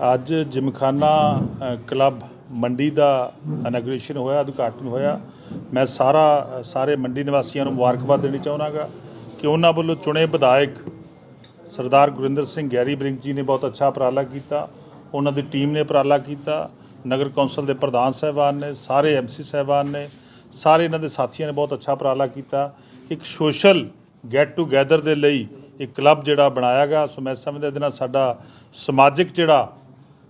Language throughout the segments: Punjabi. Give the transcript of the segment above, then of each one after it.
ਅੱਜ ਜਿਮਖਾਨਾ ਕਲੱਬ ਮੰਡੀ ਦਾ ਇਨੋਗ੍ਰੇਸ਼ਨ ਹੋਇਆ, ਉਦਘਾਟਨ ਹੋਇਆ। ਮੈਂ ਸਾਰਾ, ਸਾਰੇ ਮੰਡੀ ਨਿਵਾਸੀਆਂ ਨੂੰ ਮੁਬਾਰਕਬਾਦ ਦੇਣੀ ਚਾਹੁੰਦਾਗਾ ਕਿ ਉਹਨਾਂ ਵੱਲੋਂ ਚੁਣੇ ਵਿਧਾਇਕ ਸਰਦਾਰ ਗੁਰਿੰਦਰ ਸਿੰਘ ਗੈਰੀ ਬ੍ਰਿੰਕ ਜੀ ਨੇ ਬਹੁਤ ਅੱਛਾ ਉਪਰਾਲਾ ਕੀਤਾ, ਉਹਨਾਂ ਦੀ ਟੀਮ ਨੇ ਉਪਰਾਲਾ ਕੀਤਾ, ਨਗਰ ਕੌਂਸਲ ਦੇ ਪ੍ਰਧਾਨ ਸਾਹਿਬਾਨ ਨੇ, ਸਾਰੇ ਐਮਸੀ ਸਾਹਿਬਾਨ ਨੇ, ਸਾਰੇ ਇਹਨਾਂ ਦੇ ਸਾਥੀਆਂ ਨੇ ਬਹੁਤ ਅੱਛਾ ਉਪਰਾਲਾ ਕੀਤਾ। ਇੱਕ ਸੋਸ਼ਲ ਗੈਟ ਟੂਗੇਦਰ ਦੇ ਲਈ ਇੱਕ ਕਲੱਬ ਜਿਹੜਾ ਬਣਾਇਆ ਗਿਆ ਸੋ ਮੈਂ ਸਮਝਦਾ ਇਹਦੇ ਨਾਲ ਸਾਡਾ ਸਮਾਜਿਕ ਜਿਹੜਾ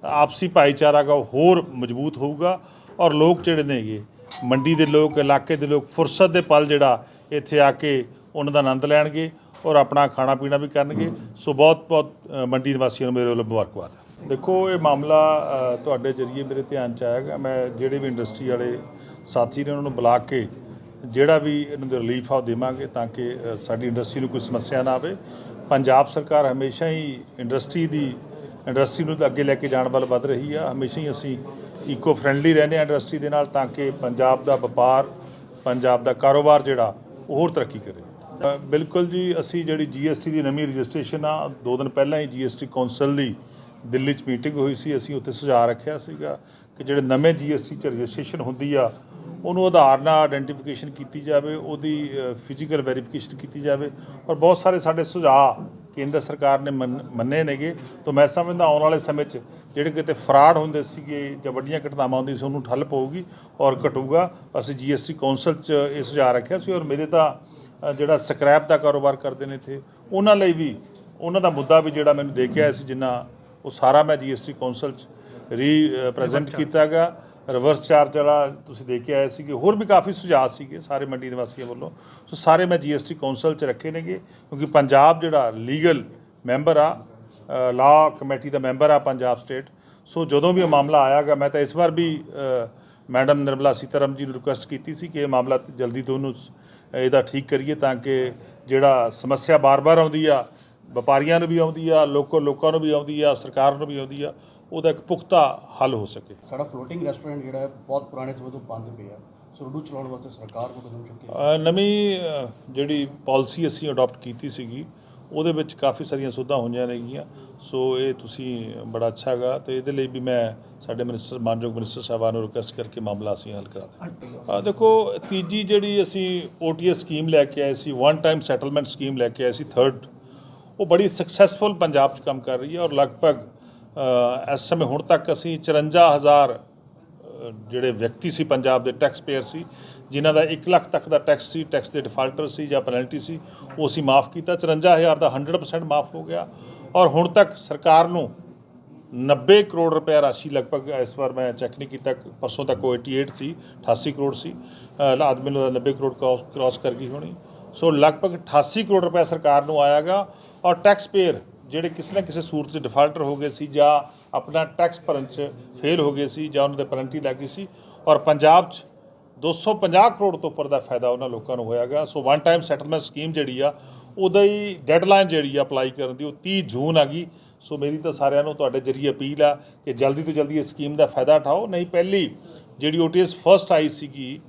ਆਪਸੀ ਭਾਈਚਾਰਾ ਗਾ ਉਹ ਹੋਰ ਮਜ਼ਬੂਤ ਹੋਊਗਾ ਔਰ ਲੋਕ ਜਿਹੜੇ ਨੇਗੇ, ਮੰਡੀ ਦੇ ਲੋਕ, ਇਲਾਕੇ ਦੇ ਲੋਕ, ਫੁਰਸਤ ਦੇ ਪਲ ਜਿਹੜਾ ਇੱਥੇ ਆ ਕੇ ਉਹਨਾਂ ਦਾ ਆਨੰਦ ਲੈਣਗੇ ਔਰ ਆਪਣਾ ਖਾਣਾ ਪੀਣਾ ਵੀ ਕਰਨਗੇ। ਸੋ ਬਹੁਤ ਬਹੁਤ ਮੰਡੀ ਨਿਵਾਸੀਆਂ ਨੂੰ ਮੇਰੇ ਵੱਲੋਂ ਮੁਬਾਰਕਬਾਦ। ਦੇਖੋ, ਇਹ ਮਾਮਲਾ ਤੁਹਾਡੇ ਜਰੀਏ ਮੇਰੇ ਧਿਆਨ ਚ ਆਏਗਾ ਮੈਂ ਜਿਹੜੇ ਵੀ ਇੰਡਸਟਰੀ ਵਾਲੇ ਸਾਥੀ ਨੇ ਉਹਨਾਂ ਨੂੰ ਬੁਲਾ ਕੇ ਜਿਹੜਾ ਵੀ ਇਹਨਾਂ ਦੇ ਰਿਲੀਫ ਆ ਉਹ ਦੇਵਾਂਗੇ ਤਾਂ ਕਿ ਸਾਡੀ ਇੰਡਸਟਰੀ ਨੂੰ ਕੋਈ ਸਮੱਸਿਆ ਨਾ ਆਵੇ। ਪੰਜਾਬ ਸਰਕਾਰ ਹਮੇਸ਼ਾ ਹੀ ਇੰਡਸਟਰੀ ਦੀ ਇੰਡਸਟਰੀ ਨੂੰ ਅੱਗੇ ਲੈ ਕੇ ਜਾਣ ਵੱਲ ਵੱਧ ਰਹੀ ਆ। ਹਮੇਸ਼ਾ ਹੀ ਅਸੀਂ ਇਕੋ ਫ੍ਰੈਂਡਲੀ ਰਹਿੰਦੇ ਆ ਇੰਡਸਟਰੀ ਦੇ ਨਾਲ ਤਾਂ ਕਿ ਪੰਜਾਬ ਦਾ ਵਪਾਰ, ਪੰਜਾਬ ਦਾ ਕਾਰੋਬਾਰ ਜਿਹੜਾ ਹੋਰ ਤਰੱਕੀ ਕਰੇ। ਬਿਲਕੁਲ ਜੀ, ਅਸੀਂ ਜਿਹੜੀ ਜੀਐਸਟੀ ਦੀ ਨਵੀਂ ਰਜਿਸਟ੍ਰੇਸ਼ਨ ਆ, ਦੋ ਦਿਨ ਪਹਿਲਾਂ ਹੀ ਜੀਐਸਟੀ ਕੌਂਸਲ ਦੀ ਦਿੱਲੀ 'ਚ ਮੀਟਿੰਗ ਹੋਈ ਸੀ। ਅਸੀਂ ਉੱਥੇ ਸੁਝਾਅ ਰੱਖਿਆ ਸੀਗਾ ਕਿ ਜਿਹੜੇ ਨਵੇਂ ਜੀਐਸਟੀ 'ਚ ਰਜਿਸਟ੍ਰੇਸ਼ਨ ਹੁੰਦੀ ਆ, ਉਹਨੂੰ ਆਧਾਰ ਨਾਲ ਆਇਡੈਂਟੀਫਿਕੇਸ਼ਨ ਕੀਤੀ ਜਾਵੇ, ਉਹਦੀ ਫਿਜ਼ੀਕਲ ਵੈਰੀਫਿਕੇਸ਼ਨ ਕੀਤੀ ਜਾਵੇ ਔਰ ਬਹੁਤ ਸਾਰੇ ਸਾਡੇ ਸੁਝਾਅ ਕੇਂਦਰ ਸਰਕਾਰ ਨੇ ਮੰਨ- ਮੰਨੇ ਨੇਗੇ ਤਾਂ ਮੈਂ ਸਮਝਦਾ ਆਉਣ ਵਾਲੇ ਸਮੇਂ 'ਚ ਜਿਹੜੇ ਕਿਤੇ ਫਰਾਡ ਹੁੰਦੇ ਸੀਗੇ ਜਾਂ ਵੱਡੀਆਂ ਘਟਨਾਵਾਂ ਹੁੰਦੀਆਂ ਸੀ ਉਹਨੂੰ ਠੱਲ ਪਊਗੀ ਔਰ ਘਟੂਗਾ। ਅਸੀਂ ਜੀਐਸਟੀ ਕੌਂਸਲ 'ਚ ਇਹ ਸੁਝਾਅ ਰੱਖਿਆ ਸੀ ਔਰ ਮੇਰੇ ਤਾਂ ਜਿਹੜਾ ਸਕ੍ਰੈਪ ਦਾ ਕਾਰੋਬਾਰ ਕਰਦੇ ਨੇ ਇੱਥੇ, ਉਹਨਾਂ ਲਈ ਵੀ, ਉਹਨਾਂ ਦਾ ਮੁੱਦਾ ਵੀ ਜਿਹੜਾ ਮੈਨੂੰ ਦੇ ਕੇ ਆਇਆ ਸੀ ਜਿੰਨਾ ਉਹ ਸਾਰਾ ਮੈਂ ਜੀਐਸਟੀ ਕੌਂਸਲ 'ਚ ਰੀ ਪ੍ਰੈਜ਼ੈਂਟ ਕੀਤਾਗਾ ਰਿਵਰਸ ਚਾਰਜ ਵਾਲਾ ਤੁਸੀਂ ਦੇ ਕੇ ਆਏ ਸੀਗੇ ਹੋਰ ਵੀ ਕਾਫੀ ਸੁਝਾਅ ਸੀਗੇ ਸਾਰੇ ਮੰਡੀ ਨਿਵਾਸੀਆਂ ਵੱਲੋਂ। ਸੋ ਸਾਰੇ ਮੈਂ ਜੀਐਸਟੀ ਕੌਂਸਲ 'ਚ ਰੱਖੇ ਨੇਗੇ ਕਿਉਂਕਿ ਪੰਜਾਬ ਜਿਹੜਾ ਲੀਗਲ ਮੈਂਬਰ ਆ ਲਾ ਕਮੇਟੀ ਦਾ ਮੈਂਬਰ ਆ ਪੰਜਾਬ ਸਟੇਟ ਸੋ ਜਦੋਂ ਵੀ ਇਹ ਮਾਮਲਾ ਆਇਆਗਾ ਮੈਂ ਤਾਂ ਇਸ ਵਾਰ ਵੀ ਮੈਡਮ ਨਿਰਮਲਾ ਸੀਤਾਰਮ ਜੀ ਨੂੰ ਰਿਕੁਐਸਟ ਕੀਤੀ ਸੀ ਕਿ ਇਹ ਮਾਮਲਾ ਜਲਦੀ ਤੋਂ ਉਹਨੂੰ ਸ- ਇਹਦਾ ਠੀਕ ਕਰੀਏ ਤਾਂ ਕਿ ਜਿਹੜਾ ਸਮੱਸਿਆ ਬਾਰ-ਬਾਰ ਆਉਂਦੀ ਆ ਵਪਾਰੀਆਂ ਨੂੰ ਵੀ ਆਉਂਦੀ ਆ ਲੋਕੋ ਲੋਕਾਂ ਨੂੰ ਵੀ ਆਉਂਦੀ ਆ ਸਰਕਾਰ ਨੂੰ ਵੀ ਆਉਂਦੀ ਆ ਉਹਦਾ ਇੱਕ ਪੁਖਤਾ ਹੱਲ ਹੋ ਸਕੇ। ਸਾਡਾ ਫਲੋਟਿੰਗ ਰੈਸਟੋਰੈਂਟ ਜਿਹੜਾ ਹੈ ਬਹੁਤ ਪੁਰਾਣੇ ਸਮੇਂ ਤੋਂ ਬੰਦ ਪਿਆ। ਸੋ ਉਹਨੂੰ ਚਲਾਉਣ ਵਾਸਤੇ ਸਰਕਾਰ ਕੋਲ ਕਦਮ ਚੁੱਕੀ ਨਵੀਂ ਜਿਹੜੀ ਪਾਲਿਸੀ ਅਸੀਂ ਅਡਾਪਟ ਕੀਤੀ ਸੀਗੀ ਉਹਦੇ ਵਿੱਚ ਕਾਫੀ ਸਾਰੀਆਂ ਸੁਧਾਂ ਹੋਈਆਂ ਨੇਗੀਆਂ। ਸੋ ਇਹ ਤੁਸੀਂ ਬੜਾ ਅੱਛਾ ਹੈਗਾ ਤੇ ਇਹਦੇ ਲਈ ਵੀ ਮੈਂ ਸਾਡੇ ਮਿਨਿਸਟਰ ਮਾਨਯੋਗ ਮਿਨਿਸਟਰ ਸਾਹਿਬਾਨ ਨੂੰ ਰਿਕੁਐਸਟ ਕਰਕੇ ਮਾਮਲਾ ਅਸੀਂ ਹੱਲ ਕਰਾ ਆ ਦੇਖੋ ਤੀਜੀ ਜਿਹੜੀ ਅਸੀਂ ਓਟੀਐਸ ਸਕੀਮ ਲੈ ਕੇ ਆਏ ਸੀ ਵਨ ਟਾਈਮ ਸੈਟਲਮੈਂਟ ਸਕੀਮ ਲੈ ਕੇ ਆਏ ਸੀ ਥਰਡ ਉਹ ਬੜੀ ਸਕਸੈਸਫੁਲ ਪੰਜਾਬ 'ਚ ਕੰਮ ਕਰ ਰਹੀ ਹੈ ਔਰ ਲਗਭਗ ਇਸ ਸਮੇਂ ਹੁਣ ਤੱਕ ਅਸੀਂ 54000 ਅ, ਜਿਹੜੇ ਵਿਅਕਤੀ ਸੀ ਪੰਜਾਬ ਦੇ ਟੈਕਸ ਪੇਅਰ ਸੀ ਜਿਨ੍ਹਾਂ ਦਾ 1 ਲੱਖ ਤੱਕ ਦਾ ਟੈਕਸ ਸੀ ਟੈਕਸ ਦੇ ਡਿਫਾਲਟਰ ਸੀ ਜਾਂ ਪੈਨਲਟੀ ਸੀ ਉਹ ਅਸੀਂ ਮਾਫ ਕੀਤਾ। 54000 ਦਾ 100% ਮਾਫ ਹੋ ਗਿਆ ਔਰ ਹੁਣ ਤੱਕ ਸਰਕਾਰ ਨੂੰ 90 ਕਰੋੜ ਰੁਪਏ ਰਾਸ਼ੀ ਲਗਭਗ ਇਸ ਵਾਰ ਮੈਂ ਚੈੱਕ ਨਹੀਂ ਕੀਤਾ ਪਰਸੋਂ ਤੱਕ ਉਹ 88 ਸੀ 88 ਕਰੋੜ ਸੀ। ਆਦਮੀ ਨੂੰ 90 ਕਰੋੜ ਕ੍ਰਾਸ ਕ੍ਰਾਸ ਕਰ ਗਈ ਹੋਣੀ। ਸੋ ਲਗਭਗ 88 ਕਰੋੜ ਰੁਪਏ ਸਰਕਾਰ ਨੂੰ ਆਇਆਗਾ ਔਰ ਟੈਕਸ ਪੇਅਰ ਜਿਹੜੇ ਕਿਸੇ ਨਾ ਕਿਸੇ ਸੂਰਤ 'ਚ ਡਿਫਾਲਟਰ ਹੋ ਗਏ ਸੀ ਜਾਂ ਆਪਣਾ ਟੈਕਸ ਭਰਨ 'ਚ ਫੇਲ ਹੋ ਗਏ ਸੀ ਜਾਂ ਉਹਨਾਂ ਦੇ ਪੈਨਲਟੀ ਲੱਗ ਗਈ ਸੀ ਔਰ ਪੰਜਾਬ 'ਚ 250 ਕਰੋੜ ਤੋਂ ਉੱਪਰ ਦਾ ਫਾਇਦਾ ਉਹਨਾਂ ਲੋਕਾਂ ਨੂੰ ਹੋਇਆਗਾ। So one time settlement scheme ਜਿਹੜੀ ਆ, ਉਹਦਾ ਹੀ ਡੈਡਲਾਈਨ ਜਿਹੜੀ ਆ ਅਪਲਾਈ ਕਰਨ ਦੀ, ਉਹ 30 ਜੂਨ ਆ ਗਈ। ਸੋ ਮੇਰੀ ਤਾਂ ਸਾਰਿਆਂ ਨੂੰ ਤੁਹਾਡੇ ਜਰੀਏ ਅਪੀਲ ਆ ਕਿ ਜਲਦੀ ਤੋਂ ਜਲਦੀ ਇਸ ਸਕੀਮ ਦਾ ਫਾਇਦਾ ਉਠਾਓ। ਨਹੀਂ, ਪਹਿਲੀ ਜਿਹੜੀ ਓਟੀਐਸ ਫਰਸਟ ਆਈ ਸੀਗੀ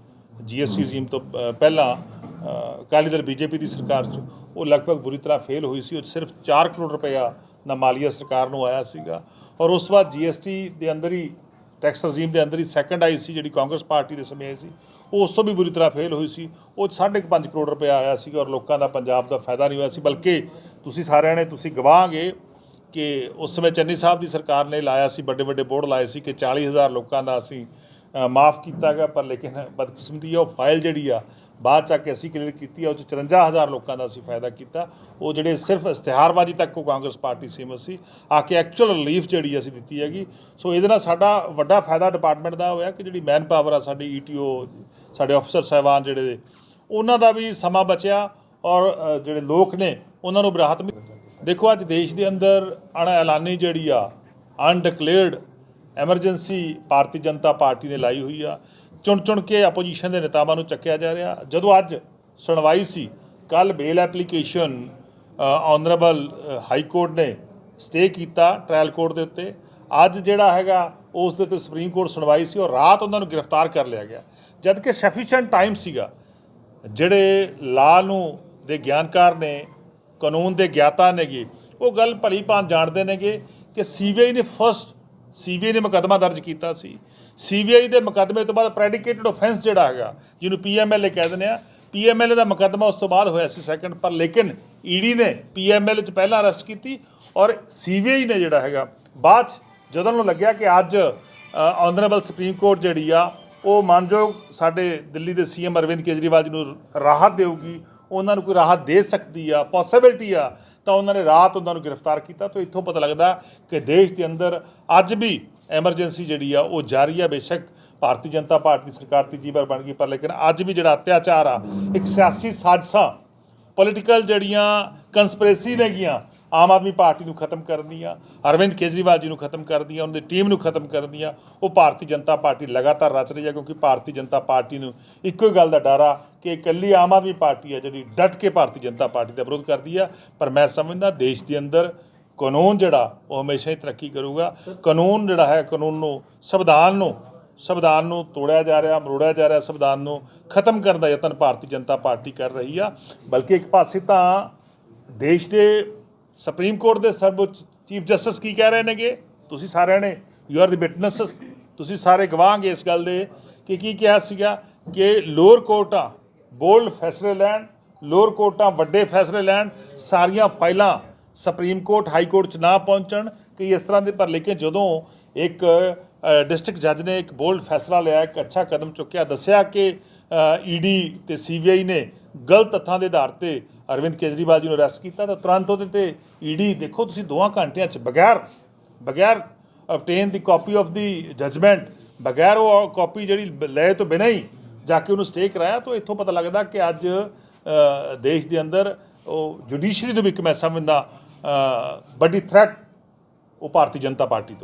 ਜੀਐਸਟੀ ਰਜੀਮ ਤੋਂ ਪਹਿਲਾਂ ਅਕਾਲੀ ਦਲ ਬੀਜੇਪੀ ਦੀ ਸਰਕਾਰ 'ਚ, ਉਹ ਲਗਭਗ ਬੁਰੀ ਤਰ੍ਹਾਂ ਫੇਲ ਹੋਈ ਸੀ, ਉਹ 'ਚ ਸਿਰਫ 4 ਕਰੋੜ ਰੁਪਇਆ ਨਾ ਮਾਲੀਆ ਸਰਕਾਰ ਨੂੰ ਆਇਆ ਸੀਗਾ। ਔਰ ਉਸ ਤੋਂ ਬਾਅਦ ਜੀਐਸਟੀ ਦੇ ਅੰਦਰ ਹੀ ਟੈਕਸ ਰਜੀਮ ਦੇ ਅੰਦਰ ਹੀ ਸੈਕੰਡ ਆਈ ਸੀ, ਜਿਹੜੀ ਕਾਂਗਰਸ ਪਾਰਟੀ ਦੇ ਸਮੇਂ ਸੀ, ਉਹ ਉਸ ਤੋਂ ਵੀ ਬੁਰੀ ਤਰ੍ਹਾਂ ਫੇਲ ਹੋਈ ਸੀ। ਉਹ 'ਚ ਸਾਢੇ ਕੁ ਪੰਜ ਕਰੋੜ ਰੁਪਇਆ ਆਇਆ ਸੀਗਾ ਔਰ ਲੋਕਾਂ ਦਾ, ਪੰਜਾਬ ਦਾ ਫਾਇਦਾ ਨਹੀਂ ਹੋਇਆ ਸੀ, ਬਲਕਿ ਤੁਸੀਂ ਸਾਰਿਆਂ ਨੇ, ਤੁਸੀਂ ਗਵਾਹਗੇ ਕਿ ਉਸ ਸਮੇਂ ਚੰਨੀ ਸਾਹਿਬ ਦੀ ਸਰਕਾਰ ਨੇ ਲਾਇਆ ਸੀ ਵੱਡੇ ਵੱਡੇ ਬੋਰਡ ਲਾਏ ਸੀ ਕਿ 40000 ਲੋਕਾਂ ਦਾ ਅਸੀਂ ਮਾਫ ਕੀਤਾ ਗਿਆ, ਪਰ ਲੇਕਿਨ ਬਦਕਿਸਮਤੀ ਆ, ਉਹ ਫਾਈਲ ਜਿਹੜੀ ਆ, ਬਾਅਦ ਚ ਆ ਕੇ ਅਸੀਂ ਕਲੀਅਰ ਕੀਤੀ ਆ, ਉਹ 'ਚ 54000 ਲੋਕਾਂ ਦਾ ਅਸੀਂ ਫਾਇਦਾ ਕੀਤਾ। ਉਹ ਜਿਹੜੇ ਸਿਰਫ ਇਸ਼ਤਿਹਾਰਬਾਜ਼ੀ ਤੱਕ ਉਹ ਕਾਂਗਰਸ ਪਾਰਟੀ ਸੀਮਤ ਸੀ। ਆ ਕੇ ਐਕਚੁਅਲ ਰਿਲੀਫ ਜਿਹੜੀ ਅਸੀਂ ਦਿੱਤੀ ਹੈਗੀ। ਸੋ ਇਹਦੇ ਨਾਲ ਸਾਡਾ ਵੱਡਾ ਫਾਇਦਾ ਡਿਪਾਰਟਮੈਂਟ ਦਾ ਹੋਇਆ ਕਿ ਜਿਹੜੀ ਮੈਨ ਪਾਵਰ ਆ, ਸਾਡੀ ਈਟੀਓ ਸਾਡੇ ਅਫਸਰ ਸਾਹਿਬਾਨ ਜਿਹੜੇ, ਉਹਨਾਂ ਦਾ ਵੀ ਸਮਾਂ ਬਚਿਆ ਔਰ ਜਿਹੜੇ ਲੋਕ ਨੇ, ਉਹਨਾਂ ਨੂੰ ਬਰਾਹਤ ਮਿਲੀ। ਦੇਖੋ ਅੱਜ ਦੇਸ਼ ਦੇ ਅੰਦਰ ਅਣ ਐਲਾਨੀ ਜਿਹੜੀ ਆ ਅਨਡਿਕਲੇਅਰਡ ਐਮਰਜੈਂਸੀ ਭਾਰਤੀ ਜਨਤਾ ਪਾਰਟੀ ਨੇ ਲਾਈ ਹੋਈ ਆ। ਚੁਣ ਚੁਣ ਕੇ ਆਪੋਜੀਸ਼ਨ ਦੇ ਨੇਤਾਵਾਂ ਨੂੰ ਚੱਕਿਆ ਜਾ ਰਿਹਾ। ਜਦੋਂ ਅੱਜ ਸੁਣਵਾਈ ਸੀ ਕੱਲ bail application honourable high court ਨੇ ਸਟੇ ਕੀਤਾ ਟ੍ਰਾਇਲ ਕੋਰਟ ਦੇ ਉੱਤੇ। ਅੱਜ ਜਿਹੜਾ ਹੈਗਾ, ਉਸ ਦੇ ਉੱਤੇ ਸੁਪਰੀਮ ਕੋਰਟ ਸੁਣਵਾਈ ਸੀ, ਔਰ ਰਾਤ ਉਹਨਾਂ ਨੂੰ ਗ੍ਰਿਫਤਾਰ ਕਰ ਲਿਆ ਗਿਆ। ਜਦ ਕਿ ਸਫੀਸ਼ੀਐਂਟ ਟਾਈਮ ਸੀਗਾ, ਜਿਹੜੇ ਲਾ ਨੂੰ ਦੇ ਗਿਆਨਕਾਰ ਨੇ, ਕਾਨੂੰਨ ਦੇ ਗਿਆਤਾ ਨੇਗੇ, ਉਹ ਗੱਲ ਭਲੀ ਭਾਂਤ ਜਾਣਦੇ ਨੇਗੇ ਕਿ ਸੀਬੀਆਈ ਨੇ ਫਸਟ ਸੀਬੀਆਈ ਨੇ ਮੁਕੱਦਮਾ ਦਰਜ ਕੀਤਾ ਸੀ। ਸੀਬੀਆਈ ਦੇ ਮੁਕੱਦਮੇ ਤੋਂ ਬਾਅਦ ਪ੍ਰੈਡੀਕੇਟਡ ਆਫੈਂਸ ਜਿਹੜਾ ਹੈਗਾ, ਜਿਹਨੂੰ ਪੀਐਮਐਲਏ ਕਹਿ ਦਿੰਦੇ ਆ। ਪੀਐਮਐਲਏ ਦਾ ਮੁਕੱਦਮਾ ਉਸ ਤੋਂ ਬਾਅਦ ਹੋਇਆ ਸੀ ਸੈਕੰਡ ਪਰ ਲੇਕਿਨ ਈਡੀ ਨੇ ਪੀਐਮਐਲਏ ਚ ਪਹਿਲਾਂ ਅਰੈਸਟ ਕੀਤੀ ਔਰ ਸੀਬੀਆਈ ਨੇ ਜਿਹੜਾ ਹੈਗਾ, ਬਾਅਦ 'ਚ ਜਦੋਂ ਨੂੰ ਲੱਗਿਆ ਕਿ ਅੱਜ ਆਨਰੇਬਲ ਸੁਪਰੀਮ ਕੋਰਟ ਜਿਹੜੀ ਆ, ਉਹ ਮਾਨਯੋਗ ਸਾਡੇ ਦਿੱਲੀ ਦੇ ਸੀਐਮ ਅਰਵਿੰਦ ਕੇਜਰੀਵਾਲ ਜੀ ਨੂੰ ਰਾਹਤ ਦੇਊਗੀ ਉਹਨਾਂ ਨੂੰ ਕੋਈ ਰਾਹਤ ਦੇ ਸਕਦੀ ਆ ਪੋਸਿਬਿਲਟੀ ਆ, ਤਾਂ ਉਹਨਾਂ ਨੇ ਰਾਤ ਉਹਨਾਂ ਨੂੰ ਗ੍ਰਿਫਤਾਰ ਕੀਤਾ। ਤਾਂ ਇੱਥੋਂ ਪਤਾ ਲੱਗਦਾ ਕਿ ਦੇਸ਼ ਦੇ ਅੰਦਰ ਅੱਜ ਵੀ ਐਮਰਜੈਂਸੀ ਜਿਹੜੀ ਆ, ਉਹ ਜਾਰੀ ਆ। ਬੇਸ਼ੱਕ ਭਾਰਤੀ ਜਨਤਾ ਪਾਰਟੀ ਦੀ ਸਰਕਾਰ ਤੀਜੀ ਵਾਰ ਬਣ ਗਈ, ਪਰ ਲੇਕਿਨ ਅੱਜ ਵੀ ਜਿਹੜਾ ਅਤਿਆਚਾਰ ਆ, ਇੱਕ ਸਿਆਸੀ ਸਾਜ਼ਸਾਂ ਪੋਲੀਟੀਕਲ ਜਿਹੜੀਆਂ ਕੰਸਪੀਰੇਸੀ ਨੇਗੀਆਂ ਆਮ ਆਦਮੀ ਪਾਰਟੀ ਨੂੰ ਖਤਮ ਕਰਨ ਦੀਆਂ ਅਰਵਿੰਦ ਕੇਜਰੀਵਾਲ ਜੀ ਨੂੰ ਖਤਮ ਕਰਨ ਦੀਆਂ ਉਹਨਾਂ ਦੀ ਟੀਮ ਨੂੰ ਖਤਮ ਕਰਨ ਦੀਆਂ ਉਹ ਭਾਰਤੀ ਜਨਤਾ ਪਾਰਟੀ ਲਗਾਤਾਰ ਰਚ ਰਹੀ ਹੈ ਕਿਉਂਕਿ ਭਾਰਤੀ ਜਨਤਾ ਪਾਰਟੀ ਨੂੰ ਇੱਕੋ ਹੀ ਗੱਲ ਦਾ ਡਰ ਆ ਕਿ ਇਕੱਲੀ ਆਮ ਆਦਮੀ ਪਾਰਟੀ ਹੈ ਜਿਹੜੀ ਡਟ ਕੇ ਭਾਰਤੀ ਜਨਤਾ ਪਾਰਟੀ ਦਾ ਵਿਰੋਧ ਕਰਦੀ ਆ। ਪਰ ਮੈਂ ਸਮਝਦਾ ਦੇਸ਼ ਦੇ ਅੰਦਰ ਕਾਨੂੰਨ ਜਿਹੜਾ, ਉਹ ਹਮੇਸ਼ਾ ਹੀ ਤਰੱਕੀ ਕਰੂਗਾ। ਕਾਨੂੰਨ ਜਿਹੜਾ ਹੈ, ਕਾਨੂੰਨ ਨੂੰ ਸੰਵਿਧਾਨ ਨੂੰ ਸੰਵਿਧਾਨ ਨੂੰ ਤੋੜਿਆ ਜਾ ਰਿਹਾ, ਮਰੋੜਿਆ ਜਾ ਰਿਹਾ, ਸੰਵਿਧਾਨ ਨੂੰ ਖਤਮ ਕਰਨ ਦਾ ਯਤਨ ਭਾਰਤੀ ਜਨਤਾ ਪਾਰਟੀ ਕਰ ਰਹੀ ਆ। ਬਲਕਿ ਇੱਕ ਪਾਸੇ ਤਾਂ ਦੇਸ਼ ਦੇ ਸੁਪਰੀਮ ਕੋਰਟ ਦੇ ਸਰਵਉੱਚ ਚੀਫ ਜਸਟਿਸ ਕੀ ਕਹਿ ਰਹੇ ਨੇਗੇ? ਤੁਸੀਂ ਸਾਰਿਆਂ ਨੇ ਯੂ ਆਰ ਦੀ ਵਿਟਨੈਸਸ ਤੁਸੀਂ ਸਾਰੇ ਗਵਾਹਗੇ ਇਸ ਗੱਲ ਦੇ ਕਿ ਕੀ ਕਿਹਾ ਸੀਗਾ ਕਿ ਲੋਅਰ ਕੋਰਟਾਂ ਬੋਲਡ ਫੈਸਲੇ ਲੈਣ, ਲੋਅਰ ਕੋਰਟਾਂ ਵੱਡੇ ਫੈਸਲੇ ਲੈਣ, ਸਾਰੀਆਂ ਫਾਈਲਾਂ ਸੁਪਰੀਮ ਕੋਰਟ ਹਾਈ ਕੋਰਟ ਚ ਨਾ ਪਹੁੰਚਣ, ਕਿ ਇਸ ਤਰ੍ਹਾਂ ਦੇ ਪਰ ਲੇਕਿਨ ਜਦੋਂ ਇੱਕ ਡਿਸਟ੍ਰਿਕਟ ਜੱਜ ਨੇ ਇੱਕ ਬੋਲਡ ਫੈਸਲਾ ਲਿਆ, ਇੱਕ ਅੱਛਾ ਕਦਮ ਚੁੱਕਿਆ, ਦੱਸਿਆ ਕਿ ਈਡੀ ਤੇ ਸੀਬੀਆਈ ਨੇ ਗਲਤ ਤੱਥਾਂ ਦੇ ਆਧਾਰ ਤੇ ਅਰਵਿੰਦ ਕੇਜਰੀਵਾਲ ਜੀ ਨੂੰ ਅਰੈਸਟ ਕੀਤਾ ਤਾਂ ਤੁਰੰਤ ਉਹਦੇ ਤੇ ਈਡੀ ਦੇਖੋ ਤੁਸੀਂ ਦੋਵਾਂ ਘੰਟਿਆਂ ਚ ਬਗੈਰ ਬਗੈਰ obtain the copy of the judgment ਬਗੈਰ ਉਹ ਕਾਪੀ ਜਿਹੜੀ ਬ- ਲੈ ਤੋਂ ਬਿਨਾਂ ਹੀ ਜਾ ਕੇ ਉਹਨੂੰ ਸਟੇ ਕਰਾਇਆ ਤਾਂ ਇੱਥੋਂ ਪਤਾ ਲੱਗਦਾ ਕਿ ਅੱਜ ਦੇਸ਼ ਦੇ ਅੰਦਰ ਉਹ ਜੁਡੀਸ਼ਰੀ ਨੂੰ ਵੀ ਇੱਕ ਮੈਂ ਸਮਝਦਾ ਵੱਡੀ ਥ੍ਰੈਟ ਉਹ ਭਾਰਤੀ ਜਨਤਾ ਪਾਰਟੀ ਤੋਂ।